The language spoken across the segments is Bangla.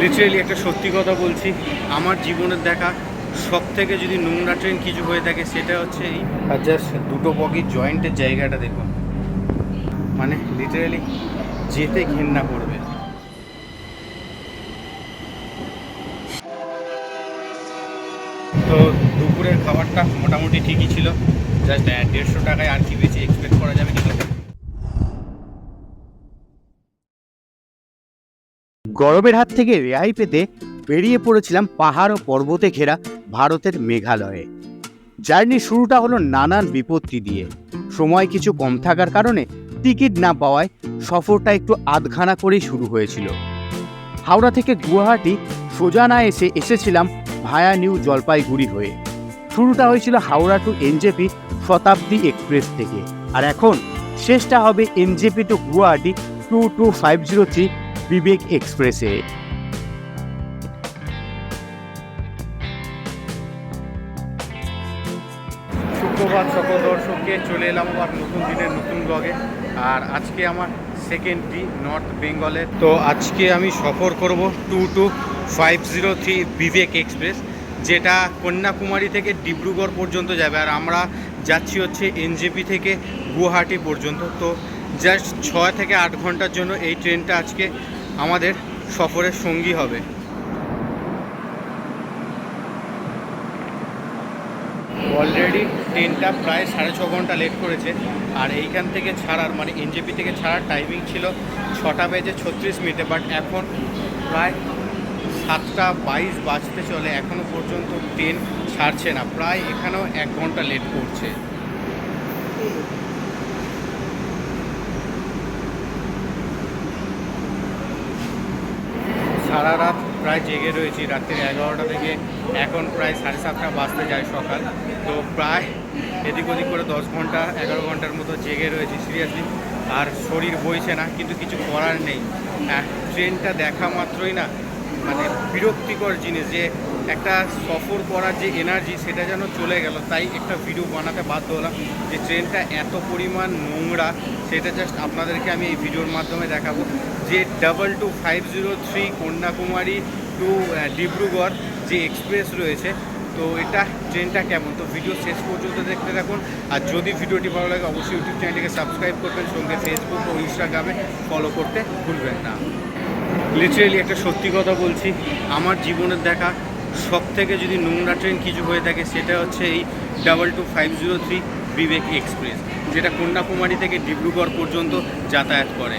লিটারেলি একটা সত্যি কথা বলছি, আমার জীবনের দেখা সব থেকে যদি নোংরা ট্রেন কিছু হয়ে থাকে সেটা হচ্ছে এই জাস্ট দুটো বগির জয়েন্টের জায়গাটা দেখুন। মানে লিটারেলি যেতে ঘেন্না করবে। তো দুপুরের খাবারটা মোটামুটি ঠিকই ছিল জাস্ট দেড়শো টাকায় আর কি বেশি এক্সপেক্ট করা যাবে কিন্তু গরমের হাত থেকে রেহাই পেতে বেরিয়ে পড়েছিলাম পাহাড় ও পর্বতে ঘেরা ভারতের মেঘালয়ে। জার্নি শুরুটা হলো নানান বিপত্তি দিয়ে। সময় কিছু কম থাকার কারণে টিকিট না পাওয়ায় সফরটা একটু আধখানা করেই শুরু হয়েছিল। হাওড়া থেকে গুয়াহাটি সোজা না এসে এসেছিলাম ভায়া নিউ জলপাইগুড়ি হয়ে। শুরুটা হয়েছিল Howrah to NJP Shatabdi express থেকে। আর এখন শেষটা হবে NJP to Guwahati two two five zero three Vivek এক্সপ্রেসে। সুপ্রভাত সকল দর্শককে, চলে এলাম আবার নতুন দিনের নতুন ব্লগে আর আজকে আমার সেকেন্ড ডি নর্থ বেঙ্গলে তো আজকে আমি সফর করব two two five zero three Vivek express, যেটা কন্যাকুমারী থেকে ডিব্রুগড় পর্যন্ত যাবে। আর আমরা যাচ্ছি হচ্ছে এনজেপি থেকে গুয়াহাটি পর্যন্ত। তো জাস্ট ছয় থেকে আট ঘণ্টার জন্য এই ট্রেনটা আজকে আমাদের সফরের সঙ্গী হবে। অলরেডি ট্রেনটা প্রায় সাড়ে ছ ঘণ্টা লেট করেছে। আর এইখান থেকে ছাড়ার মানে এনজেপি থেকে ছাড়ার টাইমিং ছিল ছটা বেজে ছত্রিশ মিনিটে বাট এখন প্রায় সাতটা বাইশ বাজতে চলে। এখনও পর্যন্ত ট্রেন ছাড়ছে না। প্রায় এখানেও এক ঘণ্টা লেট করছে। সারা রাত প্রায় জেগে রয়েছি, রাত্রির এগারোটা থেকে। এখন প্রায় সাড়ে সাতটা বাজতে যায় সকাল। তো প্রায় এদিক ওদিক করে দশ ঘণ্টা, এগারো ঘণ্টার মতো জেগে রয়েছি সিরিয়াসলি আর শরীর বইছে না, কিন্তু কিছু করার নেই। ট্রেনটা দেখা মাত্রই না মানে বিরক্তিকর জিনিস যে একটা সফর করার যে এনার্জি সেটা যেন চলে গেল। তাই একটা ভিডিও বানাতে বাধ্য হলাম যে ট্রেনটা এত পরিমাণ নোংরা, সেটা জাস্ট আপনাদেরকে আমি এই ভিডিওর মাধ্যমে দেখাবো। যে double two five zero three Kanyakumari to Dibrugarh যে এক্সপ্রেস রয়েছে। তো এটা ট্রেনটা কেমন? তো ভিডিও শেষ পর্যন্ত দেখতে থাকুন। আর যদি ভিডিওটি ভালো লাগে, অবশ্যই ইউটিউব চ্যানেলটিকে সাবস্ক্রাইব করবেন। সঙ্গে ফেসবুক ও ইনস্টাগ্রামে ফলো করতে ভুলবেন না। লিটারেলি একটা সত্যি কথা বলছি, আমার জীবনের দেখা সব থেকে যদি নোংরা ট্রেন কিছু হয়ে থাকে, সেটা হচ্ছে এই double two five zero three Vivek express যেটা কন্যাকুমারী থেকে ডিব্রুগড় পর্যন্ত যাতায়াত করে।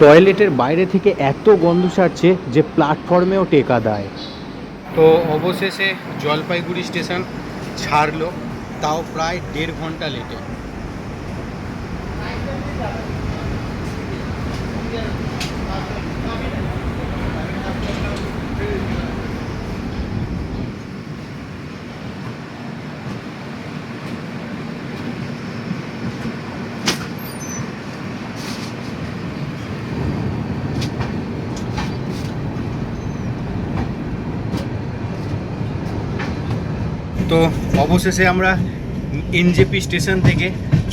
টয়লেটের বাইরে থেকে এত গন্ধ ছাড়ছে যে প্ল্যাটফর্মেও টেকা দেয়। তো অবশেষে জলপাইগুড়ি স্টেশন ছাড়লো, তাও প্রায় দেড় ঘণ্টা লেটে। তো অবশেষে আমরা এনজেপি স্টেশন থেকে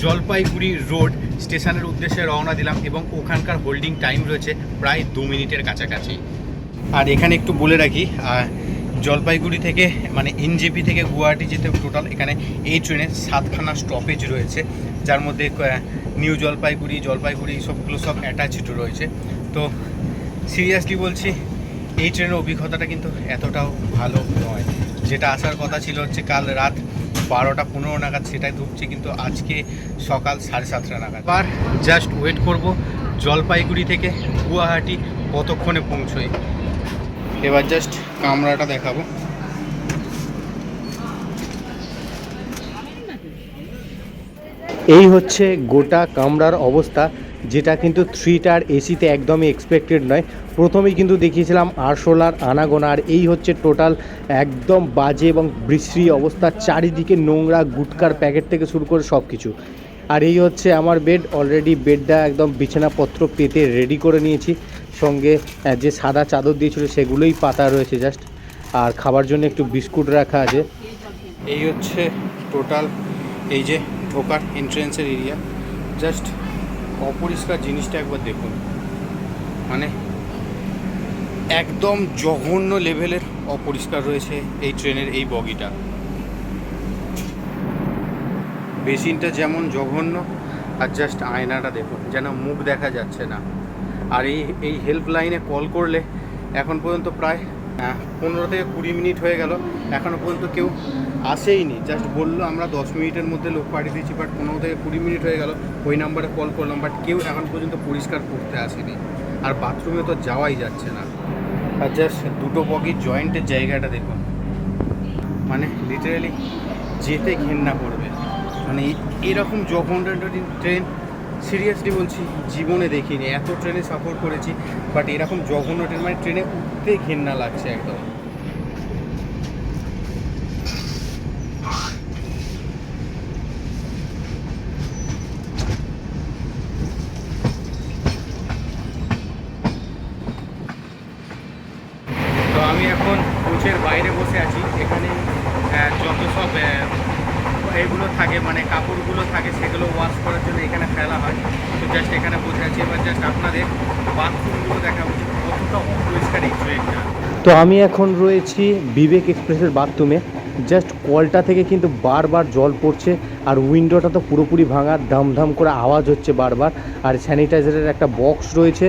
জলপাইগুড়ি রোড স্টেশনের উদ্দেশ্যে রওনা দিলাম এবং ওখানকার হোল্ডিং টাইম রয়েছে প্রায় দু মিনিটের কাছাকাছি। আর এখানে একটু বলে রাখি জলপাইগুড়ি থেকে মানে এনজেপি থেকে গুয়াহাটি যেতে টোটাল এখানে এই ট্রেনে সাতখানা স্টপেজ রয়েছে, যার মধ্যে নিউ জলপাইগুড়ি জলপাইগুড়ি সবগুলো সব অ্যাটাচড রয়েছে। তো সিরিয়াসলি বলছি, এই ট্রেনের অভিজ্ঞতাটা কিন্তু এতটাও ভালো নয়। যেটা আসার কথা ছিল হচ্ছে কাল রাত বারোটা পনেরো নাগাদ সেটাই ঢুকছে কিন্তু আজকে সকাল সাড়ে সাতটা নাগাদ। আর জাস্ট ওয়েট করব জলপাইগুড়ি থেকে গুয়াহাটি কতক্ষণে পৌঁছোই। এবার জাস্ট কামরাটা দেখাবো। এই হচ্ছে গোটা কামরার অবস্থা। যেটা কিন্তু থ্রি টার এসিতে একদমই এক্সপেক্টেড নয়। প্রথমেই কিন্তু দেখিয়েছিলাম আরশোলার, আনাগোনা, আর এই হচ্ছে টোটাল একদম বাজে এবং বিশ্রী অবস্থা। চারিদিকে নোংরা গুটকার প্যাকেট থেকে শুরু করে সব কিছু আর এই হচ্ছে আমার বেড অলরেডি বেডটা একদম বিছানাপত্র পেতে রেডি করে নিয়েছি। সঙ্গে যে সাদা চাদর দিয়েছিল সেগুলোই পাতা রয়েছে জাস্ট আর খাবার জন্য একটু বিস্কুট রাখা আছে। এই হচ্ছে টোটাল এই যে ঢোকার এন্ট্রেন্সের এরিয়া জাস্ট অপরিষ্কার জিনিসটা একবার দেখুন। মানে একদম জঘন্য লেভেলের অপরিষ্কার রয়েছে এই ট্রেনের এই বগিটা। বেসিনটা যেমন জঘন্য, আর জাস্ট আয়নাটা দেখুন, যেন মুখ দেখা যাচ্ছে না। আর এই এই হেল্পলাইনে কল করলে এখন পর্যন্ত প্রায় পনেরো থেকে কুড়ি মিনিট হয়ে গেল এখনও পর্যন্ত কেউ আসেইনি জাস্ট বলল আমরা দশ মিনিটের মধ্যে লোক পাঠিয়ে দিচ্ছি বাট পনেরো থেকে কুড়ি মিনিট হয়ে গেল, ওই নাম্বারে কল করলাম বাট কেউ এখন পর্যন্ত পরিষ্কার করতে আসেনি। আর বাথরুমে তো যাওয়াই যাচ্ছে না। আর জাস্ট দুটো বগির জয়েন্টের জায়গাটা দেখুন। মানে লিটারালি যেতে ঘেন্না করবে। মানে এরকম যখন ট্রেন সিরিয়াসলি বলছি, জীবনে দেখিনি। এত ট্রেনে সাপোর্ট করেছি বাট এরকম জঘন্য ট্রেন মানে ট্রেনে উঠতে ঘেন্না লাগছে একদম তো আমি এখন কোচের বাইরে বসে আছি। এখানে যত সব এগুলো থাকে মানে কাপড়গুলো থাকে, সেগুলো ওয়াশ করার জন্য এখানে ফেলা হয়। তো জাস্ট এখানে বসে আছি। এবার জাস্ট আপনাদের বাথরুমগুলো দেখা উচিত কতটা অপরিষ্কার তো আমি এখন রয়েছি বিবেক এক্সপ্রেসের বাথরুমে। জাস্ট কলটা থেকে কিন্তু বারবার জল পড়ছে আর উইন্ডোটা তো পুরোপুরি ভাঙা। ধাম ধাম করে আওয়াজ হচ্ছে বারবার। আর স্যানিটাইজারের একটা বক্স রয়েছে।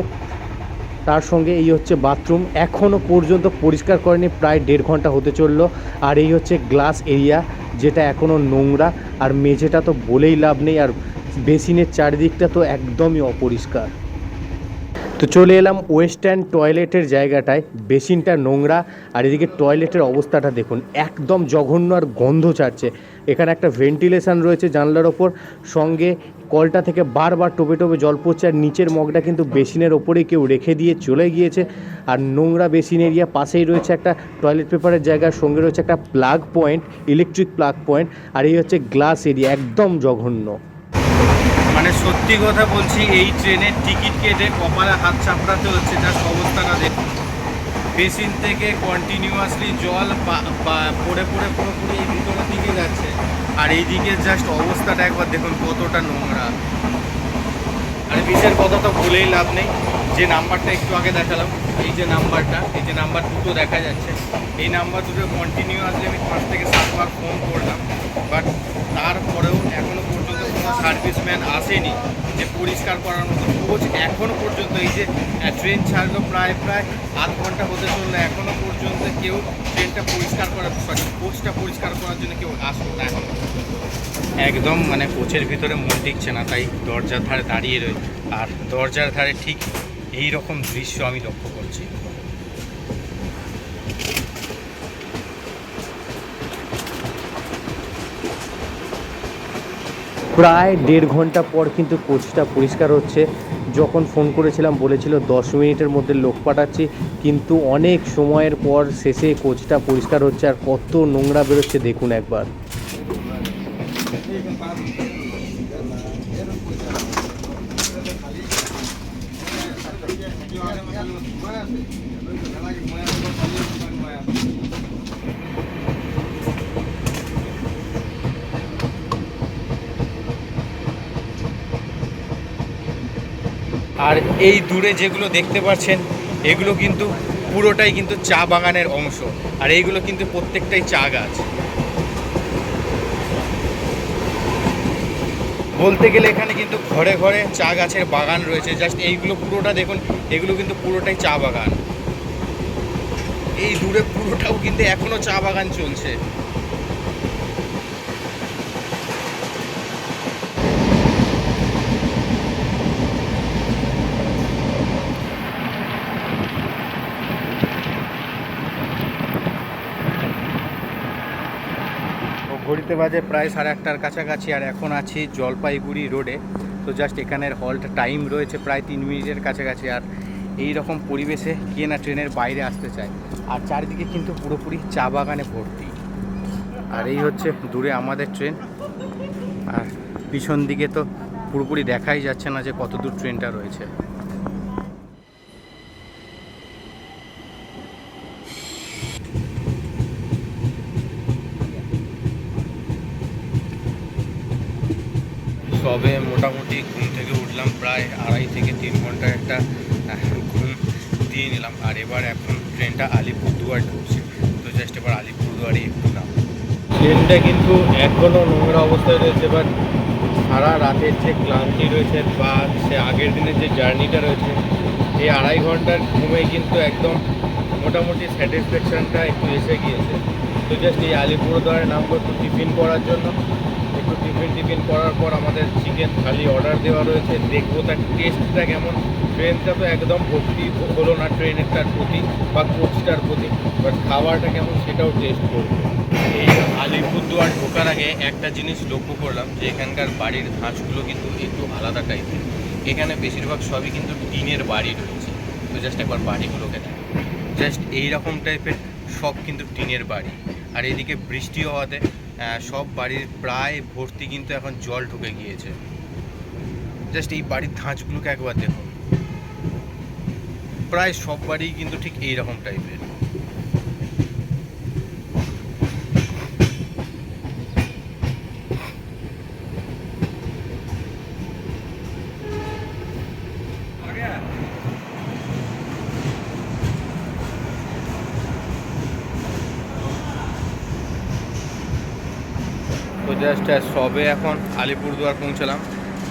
তার সঙ্গে এই হচ্ছে বাথরুম। এখনও পর্যন্ত পরিষ্কার করেনি, প্রায় দেড় ঘণ্টা হতে চলল। আর এই হচ্ছে গ্লাস এরিয়া, যেটা এখনও নোংরা। আর মেঝেটা তো বলেই লাভ নেই, আর বেসিনের চারিদিকটা তো একদমই অপরিষ্কার। তো চলে এলাম ওয়েস্টার্ন টয়লেটের জায়গাটায়, বেসিনটা নোংরা, আর এদিকে টয়লেটের অবস্থাটা দেখুন, একদম জঘন্য আর গন্ধ ছাড়ছে। এখানে একটা ভেন্টিলেশন রয়েছে জানলার ওপর, সঙ্গে কলটা থেকে বারবার টোপে টোপে জল পড়ছে, আর নিচের মগটা কিন্তু বেসিনের ওপরেই কেউ রেখে দিয়ে চলে গিয়েছে। আর নোংরা বেসিন এরিয়া পাশেই রয়েছে একটা টয়লেট পেপারের জায়গার সঙ্গে রয়েছে একটা plug point, electric plug point, আর এই হচ্ছে গ্লাস এরিয়া, একদম জঘন্য। মানে সত্যি কথা বলছি, এই ট্রেনের টিকিট কেটে কপালে হাত চাপড়াতে হচ্ছে জাস্ট অবস্থাটা দেখুন বেসিন থেকে কন্টিনিউয়াসলি জল পড়ে পড়ে পুরোপুরি এই ভিতরের দিকে যাচ্ছে। আর এইদিকে জাস্ট অবস্থাটা একবার দেখুন কতটা নোংরা। আর বিশের কথা তো ভুলেই লাভ নেই। যে নাম্বারটা একটু আগে দেখালাম, এই যে নাম্বারটা, এই যে নাম্বার দুটো দেখা যাচ্ছে। এই নাম্বার দুটো কন্টিনিউয়াসলি আমি পাঁচ থেকে সাতবার ফোন করলাম বাট তারপরেও এখনও পর্যন্ত সার্ভিসম্যান আসেনি, যে পরিষ্কার করার মতো কোচ এখনও পর্যন্ত, এই যে ট্রেন ছাড়লো প্রায় প্রায় আধ ঘণ্টা হতে চলল এখনও পর্যন্ত কেউ ট্রেনটা পরিষ্কার করার, সরি কোচটা পরিষ্কার করার জন্য কেউ আসলো না এখন। একদম মানে কোচের ভিতরে মন টিকছে না, তাই দরজার ধারে দাঁড়িয়ে রয়েছে আর দরজার ধারে ঠিক এই রকম দৃশ্য আমি লক্ষ্য করছি প্রায় দেড় ঘণ্টা পর কিন্তু কোচটা পরিষ্কার হচ্ছে। যখন ফোন করেছিলাম, বলেছিল দশ মিনিটের মধ্যে লোক পাঠাচ্ছি, কিন্তু অনেক সময়ের পর শেষে কোচটা পরিষ্কার হচ্ছে আর কত নোংরা বেরোচ্ছে দেখুন একবার। আর এই দূরে যেগুলো দেখতে পাচ্ছেন, এগুলো কিন্তু পুরোটাই কিন্তু চা বাগানের অংশ। আর এইগুলো কিন্তু প্রত্যেকটাই চা গাছ। বলতে গেলে এখানে কিন্তু ঘরে ঘরে চা গাছের বাগান রয়েছে। জাস্ট এইগুলো পুরোটা দেখুন, এগুলো কিন্তু পুরোটাই চা বাগান। এই দূরে পুরোটাও কিন্তু এখনও চা বাগান চলছে। ঘড়িতে বাজে প্রায় সাড়ে আটটার কাছাকাছি আর এখন আছি জলপাইগুড়ি রোডে। তো জাস্ট এখানের হল্ট টাইম রয়েছে প্রায় তিন মিনিটের কাছাকাছি আর এই রকম পরিবেশে কে না ট্রেনের বাইরে আসতে চায়। আর চারিদিকে কিন্তু পুরোপুরি চা বাগানে ভর্তি। আর এই হচ্ছে দূরে আমাদের ট্রেন। আর পিছন দিকে তো পুরোপুরি দেখাই যাচ্ছে না যে কত দূর ট্রেনটা রয়েছে। একটা ঘুম দিয়ে নিলাম। আর এবার এখন ট্রেনটা আলিপুরদুয়ার ঢুকছে। তো জাস্ট এবার আলিপুরদুয়ারে একটু নাম। ট্রেনটা কিন্তু এখনও নোংরা অবস্থায় রয়েছে বাট সারা রাতের যে ক্লান্তি রয়েছে বা সে আগের দিনের যে জার্নিটা রয়েছে, এই আড়াই ঘণ্টার ঘুমে কিন্তু একদম মোটামুটি স্যাটিসফ্যাকশনটা একটু এসে গিয়েছে। তো জাস্ট এই আলিপুরদুয়ারে নামবো একটু টিফিন করার জন্য। টিফিন টিফিন করার পর আমাদের চিকেন থালি অর্ডার দেওয়া রয়েছে। দেখব তার টেস্টটা কেমন। ট্রেনটা তো একদম ভর্তি হলো না ট্রেনেরটার প্রতি বা কোচটার প্রতি। বাট খাবারটা কেমন সেটাও টেস্ট করব। এই আলিপুরদুয়ার ঢোকার আগে একটা জিনিস লক্ষ্য করলাম যে এখানকার বাড়ির ধাঁচগুলো কিন্তু একটু আলাদা টাইপের এখানে বেশিরভাগ সবই কিন্তু টিনের বাড়ি রয়েছে। তো জাস্ট একবার বাড়িগুলোকে দেখ। জাস্ট এইরকম টাইপের সব কিন্তু টিনের বাড়ি। আর এদিকে বৃষ্টি হওয়াতে সব বাড়ির প্রায় ভর্তি কিন্তু এখন জল ঢুকে গিয়েছে। জাস্ট এই বাড়ির ধাঁচগুলোকে একবার দেখুন। প্রায় সব বাড়ি কিন্তু ঠিক এই রকম টাইপের তো জাস্ট সবে এখন আলিপুরদুয়ার পৌঁছালাম,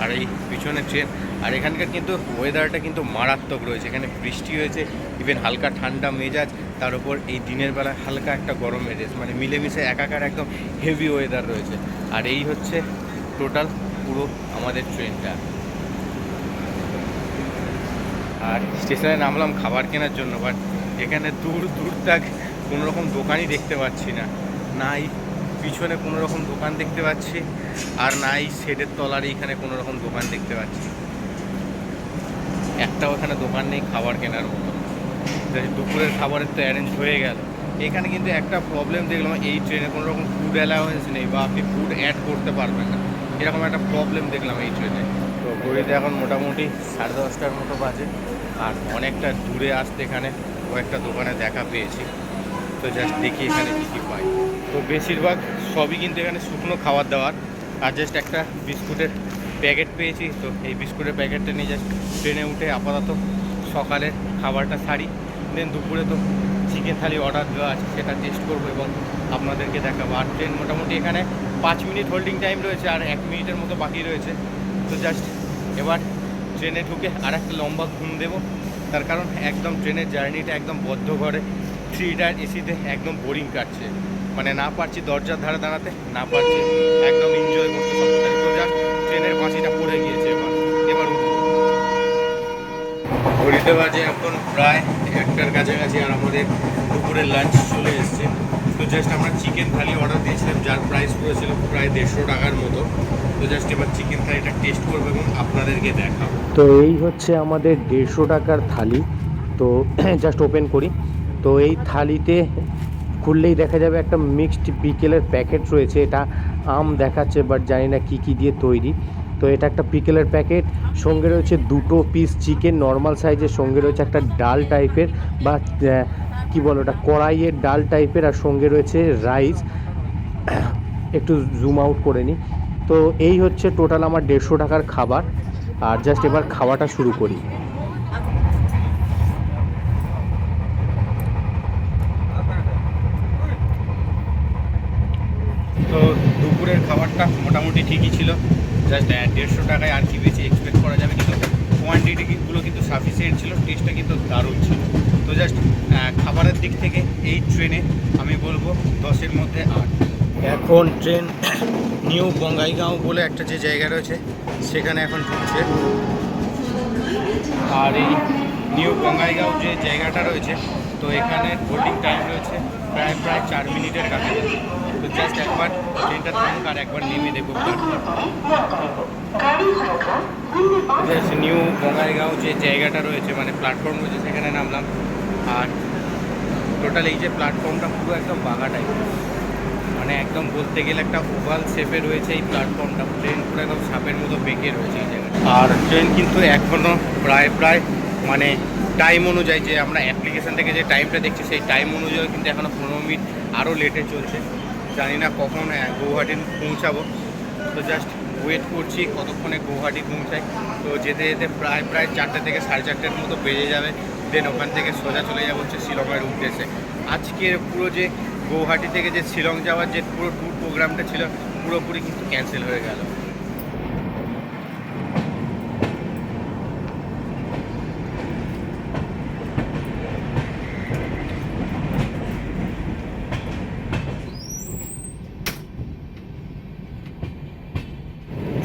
আর এই পিছনে ট্রেন আর এখানকার কিন্তু ওয়েদারটা কিন্তু মারাত্মক রয়েছে। এখানে বৃষ্টি হয়েছে ইভেন হালকা ঠান্ডা মেজাজ, তার উপর এই দিনের বেলা হালকা একটা গরম মেজাজ মানে মিলেমিশে একাকার একদম হেভি ওয়েদার রয়েছে। আর এই হচ্ছে টোটাল পুরো আমাদের ট্রেনটা আর স্টেশনে নামলাম খাবার কেনার জন্য বাট এখানে দূর দূর তাক কোনো রকম দোকানই দেখতে পাচ্ছি না। নাই। পিছনে কোনো রকম দোকান দেখতে পাচ্ছি, আর নাই শেডের তলার এইখানে কোনো রকম দোকান দেখতে পাচ্ছি। একটাও এখানে দোকান নেই, খাবার কেনার মতো। দুপুরের খাবারের তো অ্যারেঞ্জ হয়ে গেল। এখানে কিন্তু একটা প্রবলেম দেখলাম, এই ট্রেনে কোনো রকম ফুড অ্যালাউন্স নেই বা আপনি ফুড অ্যাড করতে পারবেন না। এরকম একটা প্রবলেম দেখলাম এই ট্রেনে তো ঘড়িতে এখন মোটামুটি সাড়ে দশটার মতো বাজে, আর অনেকটা দূরে আসতে এখানে কয়েকটা দোকানে দেখা পেয়েছি। তো জাস্ট দেখি এখানে কী কী পাই। তো বেশিরভাগ সবই কিন্তু এখানে শুকনো খাবার দাবার। আর জাস্ট একটা বিস্কুটের প্যাকেট পেয়েছি। তো এই বিস্কুটের প্যাকেটটা নিয়ে জাস্ট ট্রেনে উঠে আপাতত সকালের খাবারটা সারি। দেন দুপুরে তো চিকেন থালি অর্ডার দেওয়া আছে, সেটা টেস্ট করব এবং আপনাদেরকে দেখাবো। আর ট্রেন মোটামুটি এখানে পাঁচ মিনিট হোল্ডিং টাইম রয়েছে আর এক মিনিটের মতো বাকি রয়েছে। তো জাস্ট এবার ট্রেনে ঢুকে আর একটা লম্বা ঘুম দেবো। তার কারণ একদম ট্রেনের জার্নিটা একদম বদ্ধ ঘরে। থ্রি টায়ার এসিতে একদম বোরিং কাটছে। মানে না পারছি দরজার ধারে দাঁড়াতে, না পারছি একদম এনজয় করতে ট্রেনের পাঁচিটা পড়ে গিয়েছে এবার। এবার বাজে এখন প্রায় একটার কাছাকাছি আর আমাদের দুপুরের লাঞ্চ চলে এসছে। তো জাস্ট আমরা চিকেন থালি অর্ডার দিয়েছিলাম, যার প্রাইস পড়েছিল প্রায় দেড়শো টাকার মতো। তো জাস্ট এবার চিকেন থালিটা টেস্ট করব এবং আপনাদেরকে দেখাবো। তো এই হচ্ছে আমাদের দেড়শো টাকার থালি। তো জাস্ট ওপেন করি। তো এই থালিতে খুললেই দেখা যাবে একটা মিক্সড পিকেলের প্যাকেট রয়েছে। এটা আম দেখাচ্ছে বাট জানি না কী কী দিয়ে তৈরি। তো এটা একটা পিকেলের প্যাকেট সঙ্গে রয়েছে দুটো পিস চিকেন নর্মাল সাইজের সঙ্গে রয়েছে একটা ডাল টাইপের বা কি বলো ওটা, কড়াইয়ের ডাল টাইপের আর সঙ্গে রয়েছে রাইস একটু জুম আউট করে নিই তো এই হচ্ছে টোটাল আমার দেড়শো টাকার খাবার। আর জাস্ট এবার খাওয়াটা শুরু করি তো দুপুরের খাবারটা মোটামুটি ঠিকই ছিল। জাস্ট দেড়শো টাকায় আর কি বেশি এক্সপেক্ট করা যাবে কিন্তু কোয়ান্টিটিগুলো কিন্তু সাফিসিয়েন্ট ছিল টেস্টটা কিন্তু দারুণ ছিল। তো জাস্ট খাবারের দিক থেকে এই ট্রেনে আমি বলব দশের মধ্যে আট। এখন ট্রেন নিউ বঙ্গাইগাঁও বলে একটা যে জায়গা রয়েছে সেখানে এখন ঢুকছে। আর এই নিউ বঙ্গাইগাঁও যে জায়গাটা রয়েছে তো এখানে হোল্ডিং টাইম রয়েছে প্রায় প্রায় চার মিনিটের কাছাকাছি। জাস্ট একবার ট্রেনটা থাকুক আর একবার নেমে দেখব নিউ বঙ্গাইগাঁও যে জায়গাটা রয়েছে মানে প্ল্যাটফর্ম রয়েছে, সেখানে নামলাম। আর টোটাল এই যে প্ল্যাটফর্মটা পুরো একদম বাঘা টাইপ মানে একদম বলতে গেলে একটা ওভাল শেপে রয়েছে এই প্ল্যাটফর্মটা ট্রেন পুরো একদম সাপের মতো বেঁকে রয়েছে এই জায়গাটা। আর ট্রেন কিন্তু এখনও প্রায় প্রায় মানে টাইম অনুযায়ী যে আমরা অ্যাপ্লিকেশন থেকে যে টাইমটা দেখছি, সেই টাইম অনুযায়ী কিন্তু এখনও পনেরো মিনিট আরও লেটে চলছে। জানি না কখন গৌহাটি পৌঁছাবো। তো জাস্ট ওয়েট করছি কতক্ষণে গৌহাটি পৌঁছায়। তো যেতে যেতে প্রায় প্রায় চারটে থেকে সাড়ে চারটের মতো বেজে যাবে। দেন ওখান থেকে সোজা চলে যাব হচ্ছে শিলংয়ের উদ্দেশ্যে আজকের পুরো যে গৌহাটি থেকে যে শিলং যাওয়ার যে পুরো ট্যুর প্রোগ্রামটা ছিল, পুরোপুরি কিন্তু ক্যান্সেল হয়ে গেল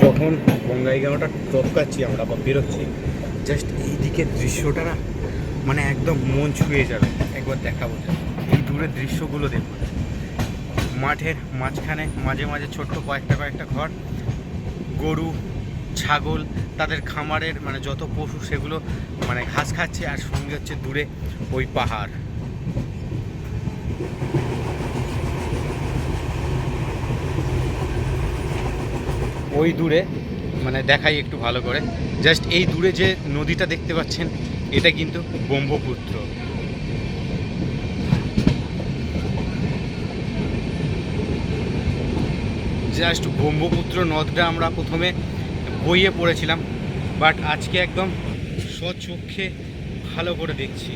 যখন বঙ্গাইগাঁওটা টপকাচ্ছি আমরা বা বেরোচ্ছি। জাস্ট এই দিকের দৃশ্যটা না মানে একদম মন ছুঁয়ে যাবে। একবার দেখাবো এই দূরের দৃশ্যগুলো দেখুন। মাঠের মাঝখানে মাঝে মাঝে ছোট্ট কয়েকটা কয়েকটা ঘর, গরু, ছাগল, তাদের খামারের মানে যত পশু সেগুলো মানে ঘাস খাচ্ছে আর সঙ্গে হচ্ছে দূরে ওই পাহাড়। ওই দূরে মানে দেখাই একটু ভালো করে। জাস্ট এই দূরে যে নদীটা দেখতে পাচ্ছেন, এটা কিন্তু ব্রহ্মপুত্র। জাস্ট ব্রহ্মপুত্র নদটা আমরা প্রথমে বইয়ে পড়েছিলাম বাট আজকে একদম স্বচক্ষে ভালো করে দেখছি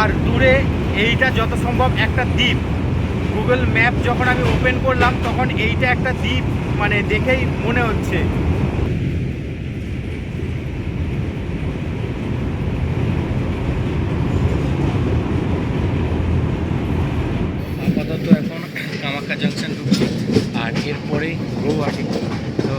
আর দূরে এইটা যত সম্ভব একটা দ্বীপ। গুগল ম্যাপ যখন আমি ওপেন করলাম, তখন এইটা একটা দ্বীপ মানে দেখেই মনে হচ্ছে আপাতত এখন কামাখ্যা জাংশন ঢুকছি আর এরপরেই গৌহাটি তো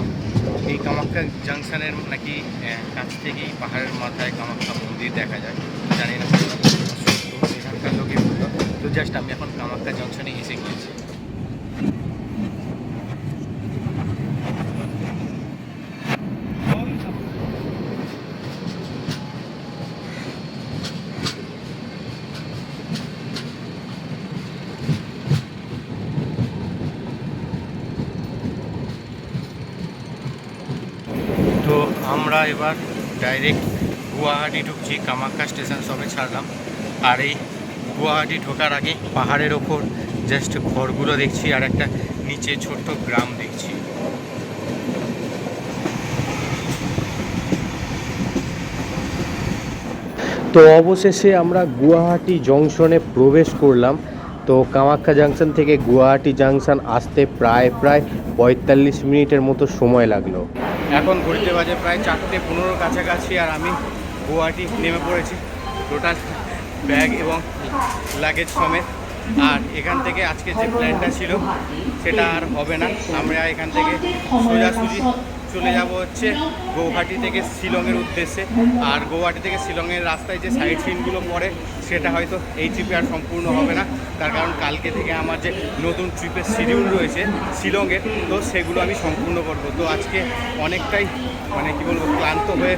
এই কামাখ্যা জাংশনের নাকি আহ, কাছ থেকেই পাহাড়ের মাথায় কামাখ্যা মন্দির দেখা যায় জানি না কতটা সত্য, এখানকার লোকে বলল তো জাস্ট আমি এখন কামাখ্যা জংশনে এসে গিয়েছি তো আমরা এবার ডাইরেক্ট গুয়াহাটি ঢুকছি কামাখ্যা স্টেশন সবে ছাড়লাম। আর এই গুয়াহাটি ঢোকার আগে পাহাড়ের ওপর জাস্ট ঘরগুলো দেখছি, আর একটা নিচে ছোট্ট গ্রাম দেখছি। তো অবশেষে আমরা গুয়াহাটি জংশনে প্রবেশ করলাম। তো কামাখ্যা জাংশন থেকে গুয়াহাটি জাংশন আসতে প্রায় প্রায় পঁয়তাল্লিশ মিনিটের মতো সময় লাগল। এখন ঘুরতে বাজে প্রায় চারটে পনেরো কাছাকাছি আর আমি গুয়াহাটি নেমে পড়েছি। টোটাল ব্যাগ এবং লাগেজ সমেত। আর এখান থেকে আজকে যে প্ল্যানটা ছিল, সেটা আর হবে না। আমরা এখান থেকে সোজাসুজি চলে যাব হচ্ছে গৌহাটি থেকে শিলংয়ের উদ্দেশ্যে। আর গৌহাটি থেকে শিলংয়ের রাস্তায় যে সাইড সিনগুলো পড়ে, সেটা হয়তো এই ট্রিপে আর সম্পূর্ণ হবে না। তার কারণ কালকে থেকে আমার যে নতুন ট্রিপের শিডিউল রয়েছে শিলংয়ের, তো সেগুলো আমি সম্পূর্ণ করব। তো আজকে অনেকটাই মানে কি বলব, ক্লান্ত হয়ে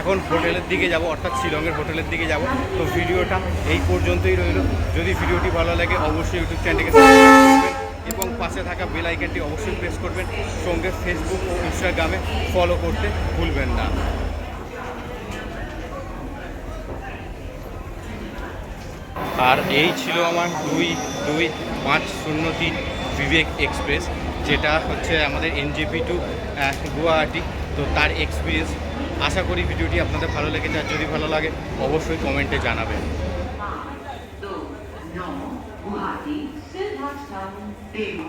এখন হোটেলের দিকে যাব, অর্থাৎ শিলংয়ের হোটেলের দিকে যাব। তো ভিডিওটা এই পর্যন্তই রইল। যদি ভিডিওটি ভালো লাগে, অবশ্যই ইউটিউব চ্যানেলটিকে সাবস্ক্রাইব করবেন। এবং পাশে থাকা বেল আইকনটি অবশ্যই প্রেস করবেন। সঙ্গে ফেসবুক ও ইনস্টাগ্রামে ফলো করতে ভুলবেন না। আর এই ছিল আমার দুই দুই পাঁচ শূন্য তিন বিবেক এক্সপ্রেস, যেটা হচ্ছে আমাদের এনজেপি টু গুয়াহাটি। তো তার এক্সপিরিয়েন্স আশা করি ভিডিওটি আপনাদের ভালো লেগেছে। আর যদি ভালো লাগে, অবশ্যই কমেন্টে জানাবেন। tema